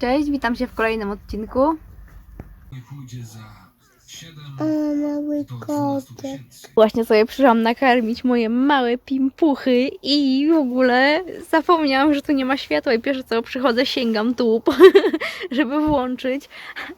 Cześć, witam się w kolejnym odcinku. nie pójdzie za 7 O, mały do 12 kotek. Właśnie sobie przyszłam nakarmić moje małe pimpuchy i w ogóle zapomniałam, że tu nie ma światła i pierwsze co przychodzę, sięgam tu, żeby włączyć.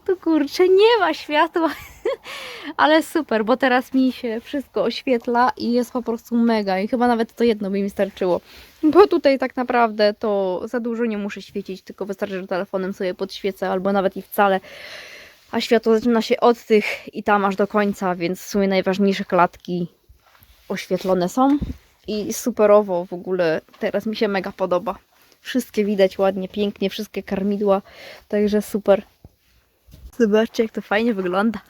Tu kurczę, nie ma światła. Ale super, bo teraz mi się wszystko oświetla i jest po prostu mega i chyba nawet to jedno by mi starczyło. Bo tutaj tak naprawdę to za dużo nie muszę świecić, tylko wystarczy, że telefonem sobie podświecę albo nawet i wcale. A światło zaczyna się od tych i tam aż do końca, więc w sumie najważniejsze klatki oświetlone są. I superowo w ogóle teraz mi się mega podoba. Wszystkie widać ładnie, pięknie, wszystkie karmidła, także super. Zobaczcie, jak to fajnie wygląda.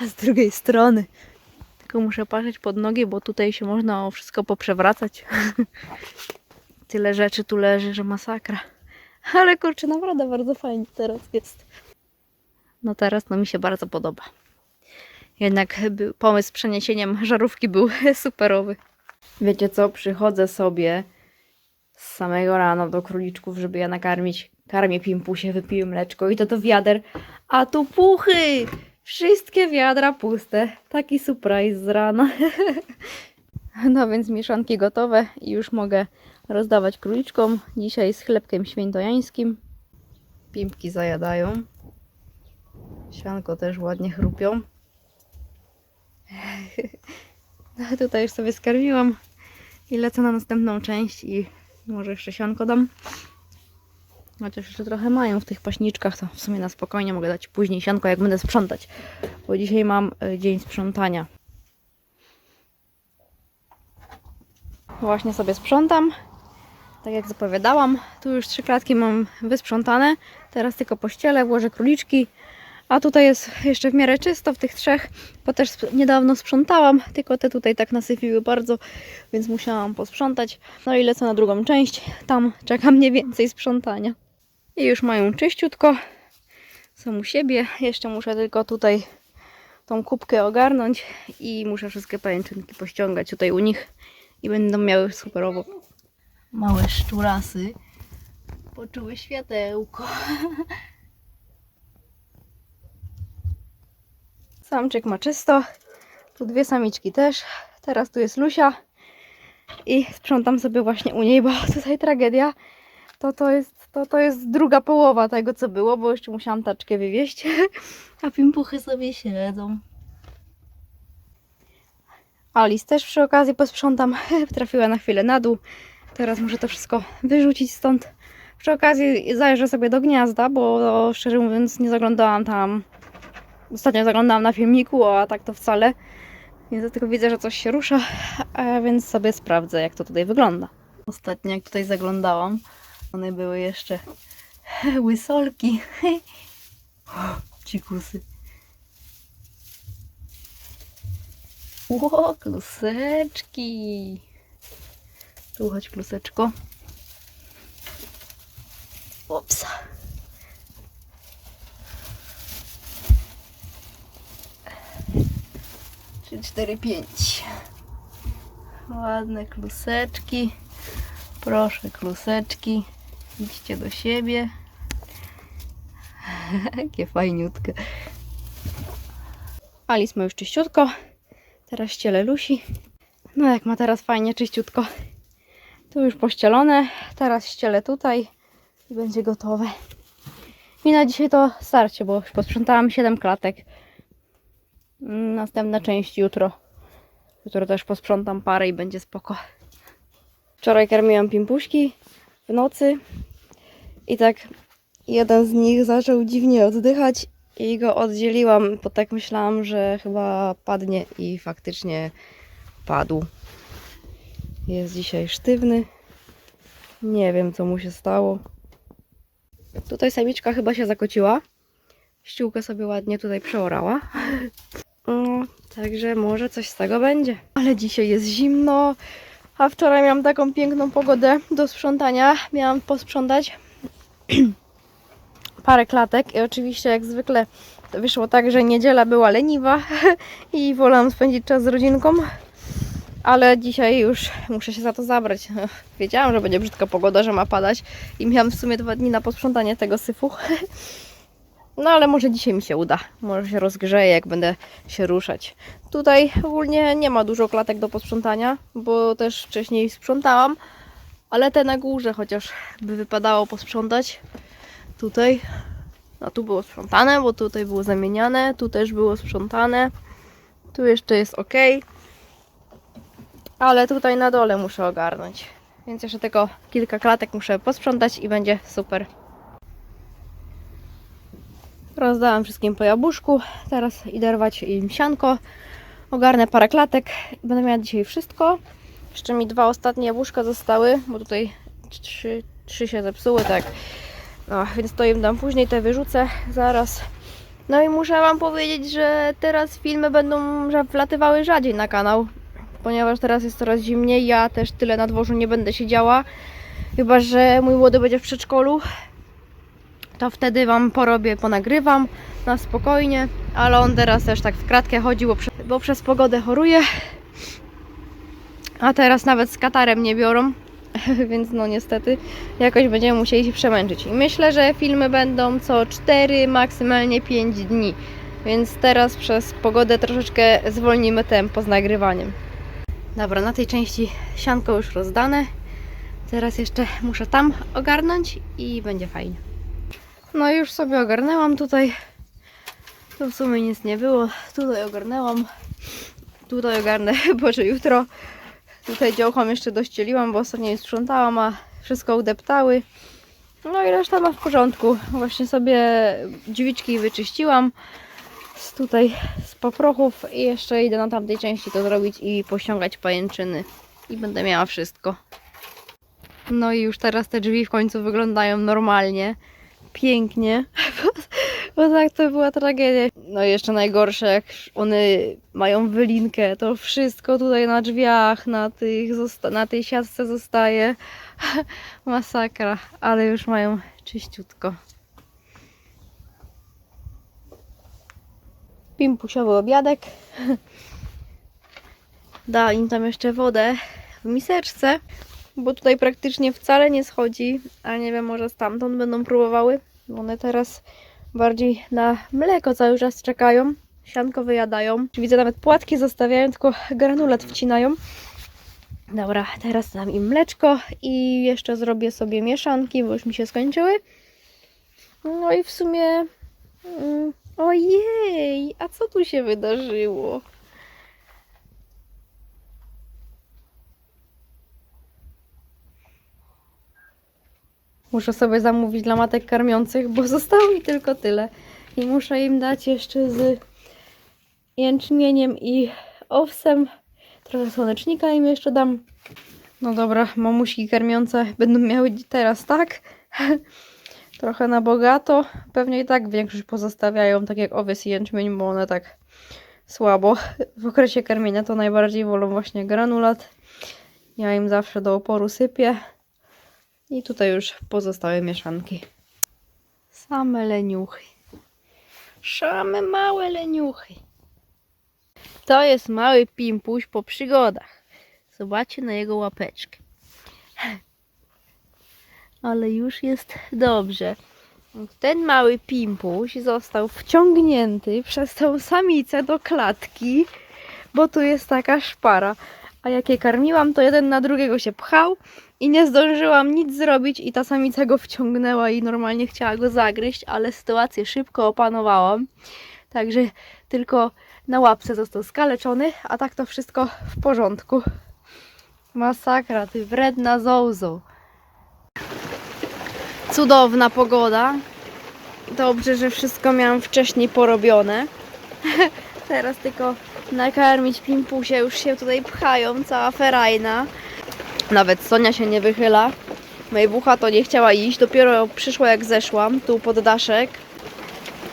A z drugiej strony. Tylko muszę patrzeć pod nogi, bo tutaj się można wszystko poprzewracać. Tyle rzeczy tu leży, że masakra. Ale kurczę, naprawdę bardzo fajnie teraz jest. No teraz no mi się bardzo podoba. Jednak pomysł z przeniesieniem żarówki był superowy. Wiecie co, przychodzę sobie z samego rana do króliczków, żeby je nakarmić. Karmię pimpusie, wypiję mleczko i to do wiader. A tu puchy! Wszystkie wiadra puste. Taki surprise z rana. No więc mieszanki gotowe i już mogę rozdawać króliczkom. Dzisiaj z chlebkiem świętojańskim. Pimpki zajadają. Sianko też ładnie chrupią. No, tutaj już sobie skarmiłam i lecę na następną część i może jeszcze sianko dam. Chociaż jeszcze trochę mają w tych paśniczkach, to w sumie na spokojnie mogę dać później sianko, jak będę sprzątać. Bo dzisiaj mam e, dzień sprzątania. Właśnie sobie sprzątam. Tak jak zapowiadałam, tu już trzy klatki mam wysprzątane. Teraz tylko pościelę, włożę króliczki. A tutaj jest jeszcze w miarę czysto w tych trzech, bo też niedawno sprzątałam, tylko te tutaj tak nasypiły bardzo, więc musiałam posprzątać. No i lecę na drugą część, tam czeka mnie więcej sprzątania. I już mają czyściutko, są u siebie. Jeszcze muszę tylko tutaj tą kubkę ogarnąć i muszę wszystkie pajęczynki pościągać tutaj u nich i będą miały superowo. Małe szczurasy poczuły światełko. Samczyk ma czysto. Tu dwie samiczki też. Teraz tu jest Lusia. I sprzątam sobie właśnie u niej, bo tutaj tragedia. To, to, jest, to, to jest druga połowa tego, co było, bo jeszcze musiałam taczkę wywieźć. A pimpuchy sobie siedzą. Alice też przy okazji posprzątam. Trafiła na chwilę na dół. Teraz muszę to wszystko wyrzucić stąd. Przy okazji zajrzę sobie do gniazda, bo szczerze mówiąc nie zaglądałam tam Ostatnio zaglądałam na filmiku, a tak to wcale. Więc tylko widzę, że coś się rusza, więc sobie sprawdzę, jak to tutaj wygląda. Ostatnio, jak tutaj zaglądałam, one były jeszcze łysolki. Cikusy. Ło, kluseczki. Tu chodź, kluseczko. Ups. Trzy, cztery, pięć. Ładne kluseczki. Proszę, kluseczki. Idźcie do siebie. Jakie fajniutkie. Alice ma już czyściutko. Teraz ściele Lusi. No jak ma teraz fajnie czyściutko. Tu już pościelone. Teraz ścielę tutaj i będzie gotowe. I na dzisiaj to starcie, bo już posprzątałam 7 klatek. Następna część jutro. Jutro też posprzątam parę i będzie spoko. Wczoraj karmiłam pimpuśki w nocy i tak jeden z nich zaczął dziwnie oddychać i go oddzieliłam, bo tak myślałam, że chyba padnie i faktycznie padł. Jest dzisiaj sztywny. Nie wiem, co mu się stało. Tutaj samiczka chyba się zakociła. Ściółkę sobie ładnie tutaj przeorała. Także może coś z tego będzie. Ale dzisiaj jest zimno, a wczoraj miałam taką piękną pogodę do sprzątania. Miałam posprzątać parę klatek i oczywiście jak zwykle wyszło tak, że niedziela była leniwa i wolałam spędzić czas z rodzinką. Ale dzisiaj już muszę się za to zabrać. Wiedziałam, że będzie brzydka pogoda, że ma padać i miałam w sumie dwa dni na posprzątanie tego syfu. No ale może dzisiaj mi się uda. Może się rozgrzeje, jak będę się ruszać. Tutaj ogólnie nie ma dużo klatek do posprzątania, bo też wcześniej sprzątałam. Ale te na górze chociaż by wypadało posprzątać. Tutaj. No tu było sprzątane, bo tutaj było zamieniane. Tu też było sprzątane. Tu jeszcze jest ok. Ale tutaj na dole muszę ogarnąć. Więc jeszcze tylko kilka klatek muszę posprzątać i będzie super. Rozdałam wszystkim po jabłuszku. Teraz idę rwać im sianko. Ogarnę parę klatek. Będę miała dzisiaj wszystko. Jeszcze mi dwa ostatnie jabłuszka zostały, bo tutaj trzy, trzy się zepsuły, tak. No, więc to im dam później, te wyrzucę zaraz. No i muszę Wam powiedzieć, że teraz filmy będą wlatywały rzadziej na kanał, ponieważ teraz jest coraz zimniej. Ja też tyle na dworzu nie będę siedziała, chyba że mój młody będzie w przedszkolu. To wtedy Wam porobię, ponagrywam na spokojnie, ale on teraz też tak w kratkę chodzi, bo, bo przez pogodę choruje. A teraz nawet z katarem nie biorą, więc no niestety jakoś będziemy musieli się przemęczyć. I myślę, że filmy będą co 4, maksymalnie 5 dni. Więc teraz przez pogodę troszeczkę zwolnimy tempo z nagrywaniem. Dobra, na tej części sianko już rozdane. Teraz jeszcze muszę tam ogarnąć i będzie fajnie. No już sobie ogarnęłam tutaj. Tu w sumie nic nie było. Tutaj ogarnęłam. Tutaj ogarnę, boże, jutro. Tutaj działką jeszcze dościeliłam, bo ostatnio je sprzątałam, a wszystko udeptały. No i reszta ma w porządku. Właśnie sobie drzwiczki wyczyściłam z tutaj z poprochów i jeszcze idę na tamtej części to zrobić i pościągać pajęczyny. I będę miała wszystko. No i już teraz te drzwi w końcu wyglądają normalnie. Pięknie. Bo tak to była tragedia. No i jeszcze najgorsze, jak one mają wylinkę, to wszystko tutaj na drzwiach, na, tych, na tej siatce zostaje. Masakra, ale już mają czyściutko. Pimpusiowy obiadek. Da im tam jeszcze wodę w miseczce, bo tutaj praktycznie wcale nie schodzi, a nie wiem, może stamtąd będą próbowały. Bo One teraz bardziej na mleko cały czas czekają. Sianko wyjadają. Widzę, nawet płatki zostawiają, tylko granulat wcinają. Dobra, teraz dam im mleczko i jeszcze zrobię sobie mieszanki, bo już mi się skończyły. No i w sumie... Mm, ojej, a co tu się wydarzyło? Muszę sobie zamówić dla matek karmiących, bo zostało mi tylko tyle. I muszę im dać jeszcze z jęczmieniem i owsem. Trochę słonecznika im jeszcze dam. No dobra, mamuśki karmiące będą miały teraz tak. Trochę na bogato. Pewnie i tak większość pozostawiają, tak jak owiec i jęczmień, bo one tak słabo. W okresie karmienia to najbardziej wolą właśnie granulat. Ja im zawsze do oporu sypię. I tutaj już pozostałe mieszanki. Same leniuchy. Same małe leniuchy. To jest mały pimpuś po przygodach. Zobaczcie na jego łapeczkę. Ale już jest dobrze. Ten mały pimpuś został wciągnięty przez tą samicę do klatki, bo tu jest taka szpara. A jak je karmiłam, to jeden na drugiego się pchał i nie zdążyłam nic zrobić i ta samica go wciągnęła i normalnie chciała go zagryźć, ale sytuację szybko opanowałam. Także tylko na łapce został skaleczony, a tak to wszystko w porządku. Masakra, ty wredna zołzo. Cudowna pogoda. Dobrze, że wszystko miałam wcześniej porobione. Teraz tylko nakarmić pimpusie, już się tutaj pchają, cała ferajna. Nawet Sonia się nie wychyla. Mejbucha to nie chciała iść, dopiero przyszła jak zeszłam, tu pod daszek.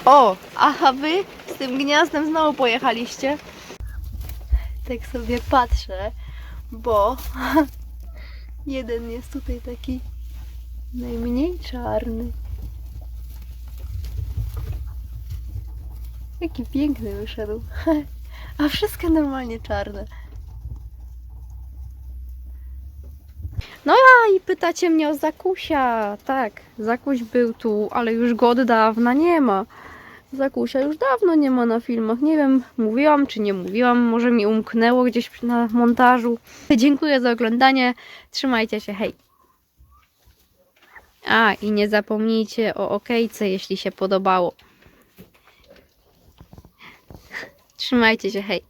O, a wy z tym gniazdem znowu pojechaliście. Tak sobie patrzę, bo jeden jest tutaj taki najmniej czarny. Jaki piękny wyszedł. A wszystkie normalnie czarne. No a i pytacie mnie o Zakusia. Tak, Zakuś był tu, ale już go od dawna nie ma. Zakusia już dawno nie ma na filmach. Nie wiem, mówiłam czy nie mówiłam, może mi umknęło gdzieś na montażu. Dziękuję za oglądanie. Trzymajcie się, hej. A, i nie zapomnijcie o okejce, jeśli się podobało. Trzymajcie się, hej.